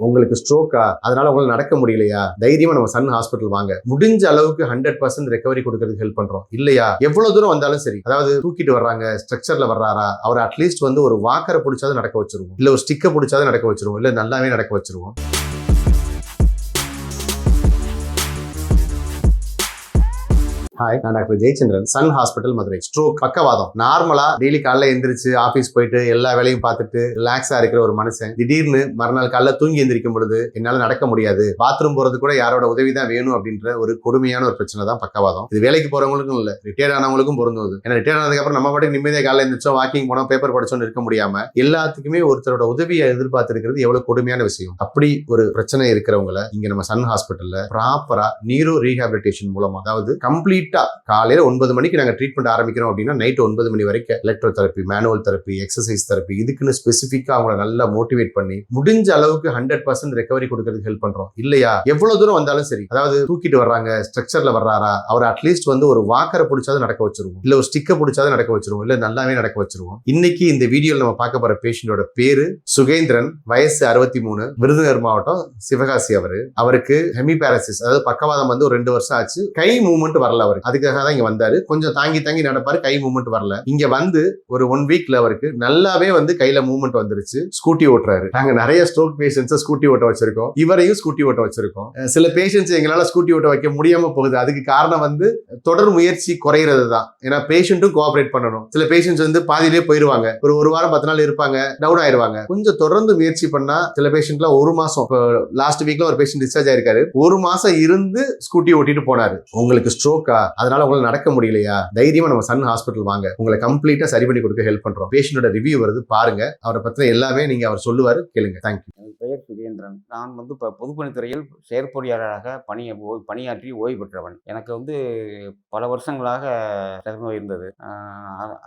உங்களுக்கு ஸ்ட்ரோக்கா அதனால உங்களுக்கு நடக்க முடியலையா? தைரியமா நம்ம சன் ஹாஸ்பிட்டல் வாங்க. முடிஞ்ச அளவுக்கு ஹண்ட்ரட் பர்சன்ட் ரெக்கவரி கொடுக்கறதுக்கு ஹெல்ப் பண்றோம். இல்லையா? எவ்வளவு தூரம் வந்தாலும் சரி. அதாவது தூக்கிட்டு வர்றாங்க ஸ்ட்ரக்சர்ல வர்றாரா? அவர் அட்லீஸ்ட் வந்து ஒரு வாக்கரை பிடிச்சாவது நடக்க வச்சிருவோம். இல்ல ஒரு ஸ்டிக்கை பிடிச்சாவது நடக்க வச்சிருவோம். இல்ல நல்லாவே நடக்க வச்சிருவோம். ஹாய் நான் doctor Jayachandran. Sun hospital Madurai. Stroke பக்கவாதம். நார்மலா டெய்லி காலைல எந்திரிச்சு ஆபீஸ் போயிட்டு எல்லா வேலையும் பார்த்துட்டு ரிலாக்ஸா இருக்கிற ஒரு மனுஷன். திடீர்னு மறுநாள் காலைல தூங்கி எந்திரிக்கும் பொழுது என்னால நடக்க முடியாது. பாத்ரூம் போறது கூட யாரோட உதவி தான் வேணும் அப்படின்ற ஒரு கொடுமையான ஒரு பிரச்சனை தான் பக்கவாதம். இது வேலைக்கு போறவங்களுக்கும் இல்ல ரிட்டையர் ஆனவங்களுக்கும் பொருந்தது ஏன்னா ரிட்டையர் ஆனதுக்கு அப்புறம் நம்ம பாட்டுக்கு நிம்மதியாக காலைல எந்திரிச்சோம் வாக்கிங் போனோம் பேப்பர் படிச்சோம்னு இருக்க முடியாம எல்லாத்துக்குமே ஒருத்தரோட உதவியை எதிர்பார்த்திருக்கிறது எவ்வளவு கொடுமையான விஷயம். அப்படி ஒரு பிரச்சனை இருக்கிறவங்கள இங்க நம்ம சன் ஹாஸ்பிட்டல்ல ப்ராப்பரா நீரோ ரீஹாபிலிட்டேஷன் மூலமா அதாவது கம்ப்ளீட் கம்ப்ளீட்டா காலையில் ஒன்பது மணிக்கு நாங்கள் ட்ரீட்மெண்ட் ஆரம்பிக்கிறோம் அப்படின்னா நைட் ஒன்பது மணி வரைக்கும் electro therapy manual therapy exercise therapy இதுக்குன்னு ஸ்பெசிஃபிக்காக அவங்கள நல்லா மோட்டிவேட் பண்ணி முடிஞ்ச அளவுக்கு ஹண்ட்ரட் பர்சன்ட் ரெக்கவரி கொடுக்கறதுக்கு ஹெல்ப் பண்ணுறோம் இல்லையா? எவ்வளோ தூரம் வந்தாலும் சரி. அதாவது தூக்கிட்டு வர்றாங்க ஸ்ட்ரக்சரில் வர்றாரா? அவர் அட்லீஸ்ட் வந்து ஒரு வாக்கரை பிடிச்சாவது நடக்க வச்சிருவோம். இல்லை ஒரு ஸ்டிக்கை பிடிச்சாவது நடக்க வச்சிருவோம். இல்லை நல்லாவே நடக்க வச்சிருவோம். இன்னைக்கு இந்த வீடியோவில் நம்ம பார்க்க போகிற பேஷண்டோட பேரு சுகேந்திரன். வயசு அறுபத்தி மூணு விருதுநகர் மாவட்டம் சிவகாசி அவர். அவருக்கு ஹெமிபேரசிஸ் அதாவது பக்கவாதம் வந்து ஒரு ரெண்டு வருஷம் ஆச்சு. கை மூவ்மெண்ட் வரல அவருக்கு அதுக்காக தான் இங்க வந்தாரு. கொஞ்சம் தாங்கி தாங்கி நடப்பாரு. கை மூவ்மெண்ட் வரல. இங்க வந்து ஒரு ஒன் வீக்ல அவருக்கு நல்லாவே வந்து கையில மூவ்மெண்ட் வந்துருச்சு. ஸ்கூட்டி ஓட்டுறாரு. நாங்க நிறைய ஸ்ட்ரோக் பேஷண்ட்ஸை ஸ்கூட்டி ஓட்ட வச்சிருக்கோம். இவரையும் ஸ்கூட்டி ஓட்ட வச்சிருக்கோம். சில பேஷன்ஸ் எங்களால ஸ்கூட்டி ஓட்ட வைக்க முடியாம போகுது. அதுக்கு காரணம் வந்து தொடர் முயற்சி குறையிறது தான். ஏன்னா பேஷண்ட்டும் கோஆபரேட் பண்ணணும். சில பேஷண்ட்ஸ் வந்து பாதியிலே போயிருவாங்க. ஒரு ஒரு வாரம் பத்து நாள் இருப்பாங்க. டவுன் ஆயிருவாங்க. கொஞ்சம் தொடர்ந்து முயற்சி பண்ணா சில பேஷண்ட்ல ஒரு மாசம் லாஸ்ட் வீக்ல ஒரு பேஷண்ட் டிஸ்சார்ஜ் ஆயிருக்காரு. ஒரு மாசம் இருந்து ஸ்கூட்டி ஓட்டிட்டு போனாரு. உங்களுக்கு ஸ்ட்ரோக்கா அதனால உங்களை நடக்க முடியலையா? தைரியமா நம்ம சன் ஹாஸ்பிட்டல் வாங்க. உங்களை கம்ப்ளீட்டா சரி பண்ணி கொடுக்க ஹெல்ப் பண்றோம். பேஷண்டோட ரிவ்யூ வருது பாருங்க. அவரை பத்தின எல்லாமே நீங்க அவர் சொல்லுவாரு கேளுங்க. தேங்க்யூ என் பெயர் சுகேந்திரன் நான் வந்து இப்போ பொதுப்பணித்துறையில் செயற்பொறியாளராக பணிய ஓய் பணியாற்றி ஓய்வு பெற்றவன். எனக்கு வந்து பல வருஷங்களாக நோய் இருந்தது.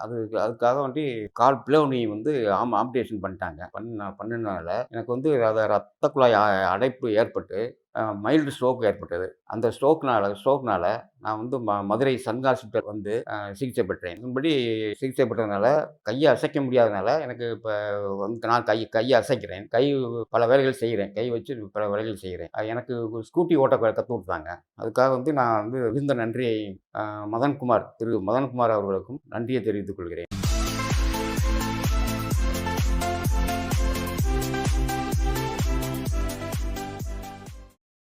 அது அதுக்காக வந்து கால் பிளவுனி வந்து ஆம் ஆப்ரேஷன் பண்ணிட்டாங்க. பண்ண பண்ணினால எனக்கு வந்து அதை ரத்த குழாய் அடைப்பு ஏற்பட்டு மைல்டு ஸ்ட்ரோக் ஏற்பட்டது. அந்த ஸ்ட்ரோக்னால ஸ்ட்ரோக்னால நான் வந்து ம மதுரை சன் ஹாஸ்பிட்டல் வந்து சிகிச்சை பெற்றேன். இதன்படி சிகிச்சை பெற்றதுனால கையை அசைக்க முடியாதனால எனக்கு இப்போ வந்து நான் கை கையை அசைக்கிறேன். கை பல வேலைகள் செய்கிறேன் கை வச்சு பல வேலைகள் செய்கிறேன் எனக்கு ஒரு ஸ்கூட்டி ஓட்ட கற்று கொடுத்தாங்க. அதுக்காக வந்து நான் வந்து மிகுந்த நன்றியை மதன்குமார் திரு மதன்குமார் அவர்களுக்கும் நன்றியை தெரிவித்துக் கொள்கிறேன்.